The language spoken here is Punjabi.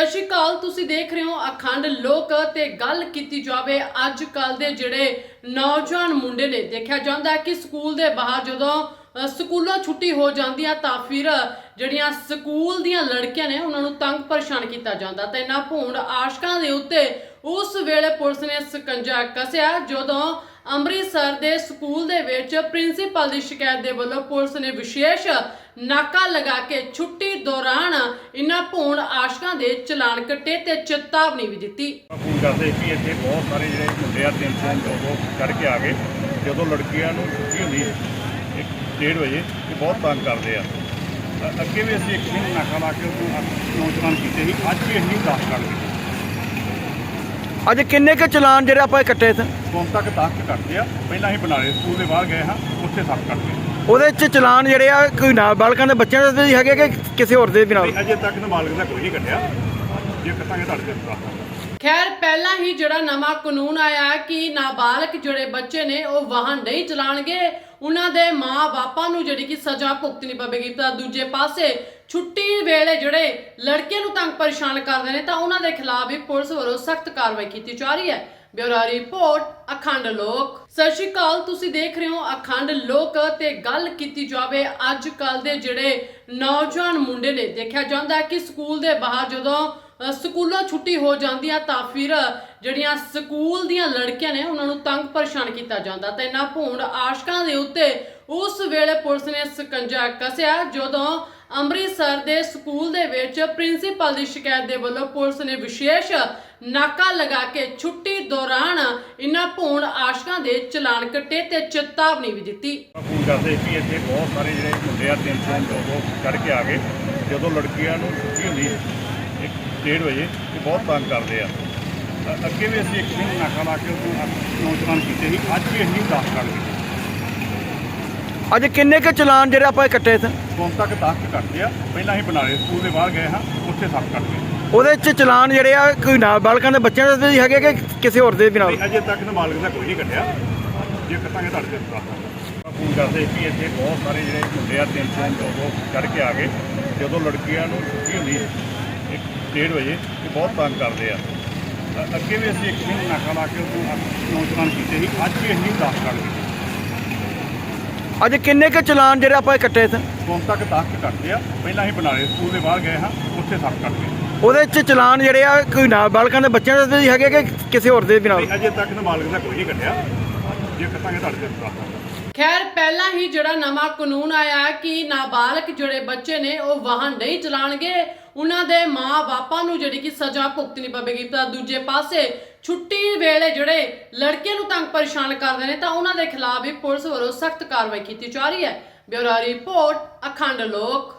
ਸਤਿ ਸ਼੍ਰੀ ਅਕਾਲ ਤੁਸੀਂ ਦੇਖ ਰਹੇ ਹੋ ਅਖੰਡ ਲੋਕ ਤੇ ਗੱਲ ਕੀਤੀ ਜਾਵੇ ਅੱਜ ਕੱਲ ਦੇ ਜਿਹੜੇ ਨੌਜਵਾਨ ਮੁੰਡੇ ਨੇ ਦੇਖਿਆ ਜਾਂਦਾ ਕਿ ਸਕੂਲ ਦੇ ਬਾਹਰ ਜਦੋਂ ਅ, ਸਕੂਲੋਂ ਛੁੱਟੀ ਹੋ ਜਾਂਦੀ ਆ ਤਾਂ ਫਿਰ ਜਿਹੜੀਆਂ ਸਕੂਲ ਦੀਆਂ ਲੜਕੀਆਂ ਨੇ ਉਹਨਾਂ ਨੂੰ ਤੰਗ ਪਰੇਸ਼ਾਨ ਕੀਤਾ ਜਾਂਦਾ ਤੇ ਇਹਨਾਂ ਭੂੰਡ ਆਸ਼ਕਾਂ ਦੇ ਉੱਤੇ ਉਸ ਵੇਲੇ ਪੁਲਿਸ ਨੇ ਸਕੰਜਾ ਕੱਸਿਆ ਜਦੋਂ ਅੰਮ੍ਰਿਤਸਰ ਦੇ ਸਕੂਲ ਦੇ ਵਿੱਚ ਪ੍ਰਿੰਸੀਪਲ ਦੀ ਸ਼ਿਕਾਇਤ ਦੇ ਵੱਲੋਂ ਪੁਲਿਸ ਨੇ ਵਿਸ਼ੇਸ਼ ਨਾਕਾ ਲਗਾ ਕੇ ਛੁੱਟੀ ਦੌਰਾਨ ਇਹਨਾਂ ਭੂੰਡ ਆਸ਼ਕਾਂ ਦੇ ਚਲਾਨ ਕੱਟੇ ਤੇ ਚੇਤਾਵਨੀ ਵੀ ਦਿੱਤੀ। ਫੋਨ ਕਰਦੇ ਕਿ ਇੱਥੇ ਬਹੁਤ ਸਾਰੇ ਜਿਹੜੇ ਮੁੰਡੇ ਆ ਤਿੰਨ ਦੋ ਗਏ। ਜਦੋਂ ਲੜਕੀਆਂ ਨੂੰ ਛੁੱਟੀ ਹੁੰਦੀ ਹੈ ਇੱਕ ਡੇਢ ਵਜੇ ਤੇ ਬਹੁਤ ਤੰਗ ਕਰਦੇ ਆ। ਅ- ਅੱਗੇ ਵੀ ਅਸੀਂ ਇੱਕ ਦਿਨ ਨਾਕਾ ਲਾ ਕੇ ਉਹਨੂੰ ਨੌਜਵਾਨ ਕੀਤੇ ਸੀ। ਅੱਜ ਵੀ ਅਸੀਂ 10 ਕਰ ਦਿੱਤੇ। ਅੱਜ ਕਿੰਨੇ ਕੁ ਚਲਾਨ ਜਿਹੜੇ ਆਪਾਂ ਕੱਟੇ ਇੱਥੇ? ਹੁਣ ਤੱਕ 10 ਕੁ ਕੱਟਦੇ ਆ। ਪਹਿਲਾਂ ਅਸੀਂ ਬਨਾਲੇ ਸਕੂਲ ਦੇ ਬਾਹਰ ਗਏ ਹਾਂ ਉੱਥੇ 7 ਕੱਟਦੇ ਉਹਦੇ ਚ ਚਲਾਨ ਜਿਹੜੇ ਆ ਕੋਈ ਨਾ ਬਾਲਕਾਂ ਦੇ ਬੱਚਿਆਂ ਦੇ ਵੀ ਹੈਗੇ ਕਿ ਕਿਸੇ ਹੋਰ ਦੇ ਵੀ ਨਾਲ? ਅਜੇ ਤੱਕ ਨਾਬਾਲਗ ਦਾ ਕੋਈ ਨਹੀਂ ਕੱਟਿਆ ਜੇ ਕੱਟਾਂਗੇ ਤੁਹਾਡੇ ਤੇ ਦੱਸਾਂਗੇ ਖੈਰ ਪਹਿਲਾਂ ਹੀ ਜਿਹੜਾ ਨਵਾਂ ਕਾਨੂੰਨ ਆਇਆ ਹੈ ਕਿ ਨਾਬਾਲਗ ਜਿਹੜੇ ਬੱਚੇ ਨੇ ਉਹ ਵਾਹਨ ਨਹੀਂ ਚਲਾਣਗੇ। ਉਹਨਾਂ ਦੇ ਮਾਂ-ਬਾਪਾਂ ਨੂੰ ਜਿਹੜੀ ਕਿ ਸਜ਼ਾ ਭੁਗਤਣੀ ਪਵੇਗੀ। ਤਾਂ ਦੂਜੇ ਪਾਸੇ ਛੁੱਟੀ ਵੇਲੇ ਜਿਹੜੇ ਲੜਕੇ ਨੂੰ ਤੰਗ ਪਰੇਸ਼ਾਨ ਕਰਦੇ ਨੇ ਤਾਂ ਉਹਨਾਂ ਦੇ ਖਿਲਾਫ ਵੀ ਪੁਲਿਸ ਵੱਲੋਂ ਸਖਤ ਕਾਰਵਾਈ ਕੀਤੀ ਜਾ ਰਹੀ ਹੈ। ਬਿਊਰੋ ਰਿਪੋਰਟ, ਅਖੰਡ ਲੋਕ। ਸਤਿ ਸ਼੍ਰੀ ਅਕਾਲ, ਤੁਸੀਂ ਦੇਖ ਰਹੇ ਹੋ ਅਖੰਡ ਲੋਕ ਤੇ ਗੱਲ ਕੀਤੀ ਜਾਵੇ ਅੱਜ ਕੱਲ ਦੇ ਜਿਹੜੇ ਨੌਜਵਾਨ ਮੁੰਡੇ ਨੇ, ਦੇਖਿਆ ਜਾਂਦਾ ਕਿ ਸਕੂਲ ਦੇ ਬਾਹਰ ਜਦੋਂ ਸਕੂਲਾਂ ਛੁੱਟੀ ਹੋ ਜਾਂਦੀਆਂ ਤਾਂ ਫਿਰ ਜਿਹੜੀਆਂ ਸਕੂਲ ਦੀਆਂ ਲੜਕੀਆਂ ਨੇ, ਉਹਨਾਂ ਨੂੰ ਤੰਗ ਪਰੇਸ਼ਾਨ ਕੀਤਾ ਜਾਂਦਾ। ਤੇ ਇਹਨਾਂ ਭੂੰਡ ਆਸ਼ਕਾਂ ਦੇ ਉੱਤੇ ਉਸ ਵੇਲੇ ਪੁਲਿਸ ਨੇ ਸਕੰਜਾ ਕੱਸਿਆ, ਜਦੋਂ ਅੰਮ੍ਰਿਤਸਰ ਦੇ ਸਕੂਲ ਦੇ ਵਿੱਚ ਪ੍ਰਿੰਸੀਪਲ ਦੀ ਸ਼ਿਕਾਇਤ ਦੇ ਵੱਲੋਂ ਪੁਲਿਸ ਨੇ ਵਿਸ਼ੇਸ਼ ਨਾਕਾ ਲਗਾ ਕੇ ਛੁੱਟੀ ਦੌਰਾਨ ਇਹਨਾਂ ਭੂਣ ਆਸ਼ਕਾਂ ਦੇ ਚਲਾਨ ਕੱਟੇ ਤੇ ਚੇਤਾਵਨੀ ਵੀ ਦਿੱਤੀ। ਫੋਨ ਕਰਦੇ ਕਿ ਇੱਥੇ ਬਹੁਤ ਸਾਰੇ ਜਿਹੜੇ ਮੁੰਡੇ ਆ, ਤਿੰਨ ਸੌ ਦੋ ਚੜ ਕੇ ਆ ਗਏ। ਜਦੋਂ ਲੜਕੀਆਂ ਨੂੰ ਛੁੱਟੀ ਹੁੰਦੀ, ਇੱਕ ਡੇਢ ਵਜੇ, ਤੇ ਬਹੁਤ ਤੰਗ ਕਰਦੇ ਆ। ਅ- ਅੱਗੇ ਵੀ ਅਸੀਂ ਇੱਕ ਦਿਨ ਨਾਕਾ ਲਾ ਕੇ ਉਹਨੂੰ ਨੌਜਵਾਨ ਕੀਤੇ ਸੀ, ਅੱਜ ਵੀ ਅਸੀਂ 10 ਕਰ ਦਿੱਤੇ। ਅੱਜ ਕਿੰਨੇ ਕੁ ਚਲਾਨ ਜਿਹੜੇ ਆਪਾਂ ਕੱਟੇ ਇੱਥੇ? ਹੁਣ ਤੱਕ 10 ਕੁ ਕੱਟਦੇ ਆ ਪਹਿਲਾਂ ਅਸੀਂ ਬਨਾਲੇ ਸਕੂਲ ਦੇ ਬਾਹਰ ਗਏ ਹਾਂ ਉੱਥੇ 7 ਕੱਟਦੇ ਉਹਦੇ ਚ ਚਲਾਨ ਜਿਹੜੇ ਆ ਕੋਈ ਨਾ ਬਾਲਕਾਂ ਦੇ ਬੱਚਿਆਂ ਦੇ ਵੀ ਹੈਗੇ ਕਿ ਕਿਸੇ ਹੋਰ ਦੇ ਵੀ ਨਾਲ? ਨਹੀਂ ਅਜੇ ਤੱਕ ਨਾਬਾਲਗ ਦਾ ਕੋਈ ਨਹੀਂ ਕੱਟਿਆ ਜੇ ਕੱਟਾਂਗੇ ਤੁਹਾਡੇ ਤੇ ਦੱਸਾਂਗੇ ਫੋਨ ਕਰਦੇ ਕਿ ਇੱਥੇ ਬਹੁਤ ਸਾਰੇ ਜਿਹੜੇ ਮੁੰਡੇ ਆ ਤਿੰਨ ਸੌ ਦੋ ਚੜ ਕੇ ਆ ਗਏ। ਜਦੋਂ ਲੜਕੀਆਂ ਨੂੰ ਛੁੱਟੀ ਹੁੰਦੀ ਹੈ ਇੱਕ ਡੇਢ ਵਜੇ ਤੇ ਬਹੁਤ ਤੰਗ ਕਰਦੇ ਆ। ਅੱਗੇ ਵੀ ਅਸੀਂ ਇੱਕ ਦਿਨ ਨਾਕਾ ਲਾ ਕੇ ਉਹਨੂੰ ਨੌਜਵਾਨ ਕੀਤੇ ਸੀ। ਅੱਜ ਵੀ ਅਸੀਂ 10 ਕਰ ਦਿੱਤੇ। ਅੱਜ ਕਿੰਨੇ ਕੁ ਚਲਾਨ ਜਿਹੜੇ ਆਪਾਂ ਕੱਟੇ ਇੱਥੇ ਹੁਣ ਤੱਕ 10 ਕੁ ਕੱਟਦੇ ਆ। ਪਹਿਲਾਂ ਅਸੀਂ ਬਨਾਲੇ ਸਕੂਲ ਦੇ ਬਾਹਰ ਗਏ ਹਾਂ ਉੱਥੇ 7 ਕੱਟਦੇ ਉਹਦੇ ਚ ਚਲਾਨ ਜਿਹੜੇ ਆ ਕੋਈ ਨਾ ਬਾਲਕਾਂ ਦੇ ਬੱਚਿਆਂ ਦੇ ਵੀ ਹੈਗੇ ਕਿ ਕਿਸੇ ਹੋਰ ਦੇ ਵੀ ਨਾਲ? ਨਹੀਂ ਅਜੇ ਤੱਕ ਨਾਬਾਲਗ ਦਾ ਕੋਈ ਨਹੀਂ ਕੱਟਿਆ। ਜੇ ਕੱਟਾਂਗੇ ਤੁਹਾਡੇ ਤੇ ਦੱਸਾਂਗੇ ਖੈਰ, ਪਹਿਲਾਂ ਹੀ ਜਿਹੜਾ ਨਵਾਂ ਕਾਨੂੰਨ ਆਇਆ ਹੈ ਕਿ ਨਾਬਾਲਗ ਜਿਹੜੇ ਬੱਚੇ ਨੇ, ਉਹ ਵਾਹਨ ਨਹੀਂ ਚਲਾਣਗੇ। ਉਹਨਾਂ ਦੇ ਮਾਂ-ਬਾਪਾਂ ਨੂੰ ਜਿਹੜੀ ਕਿ ਸਜ਼ਾ ਭੁਗਤਣੀ ਪਵੇਗੀ। ਤਾਂ ਦੂਜੇ ਪਾਸੇ ਛੁੱਟੀ ਵੇਲੇ ਜਿਹੜੇ ਲੜਕੇ ਨੂੰ ਤੰਗ ਪਰੇਸ਼ਾਨ ਕਰਦੇ ਨੇ, ਤਾਂ ਉਹਨਾਂ ਦੇ ਖਿਲਾਫ ਵੀ ਪੁਲਿਸ ਵੱਲੋਂ ਸਖਤ ਕਾਰਵਾਈ ਕੀਤੀ ਜਾ ਰਹੀ ਹੈ। ਬਿਊਰੋ ਰਿਪੋਰਟ, ਅਖੰਡ ਲੋਕ।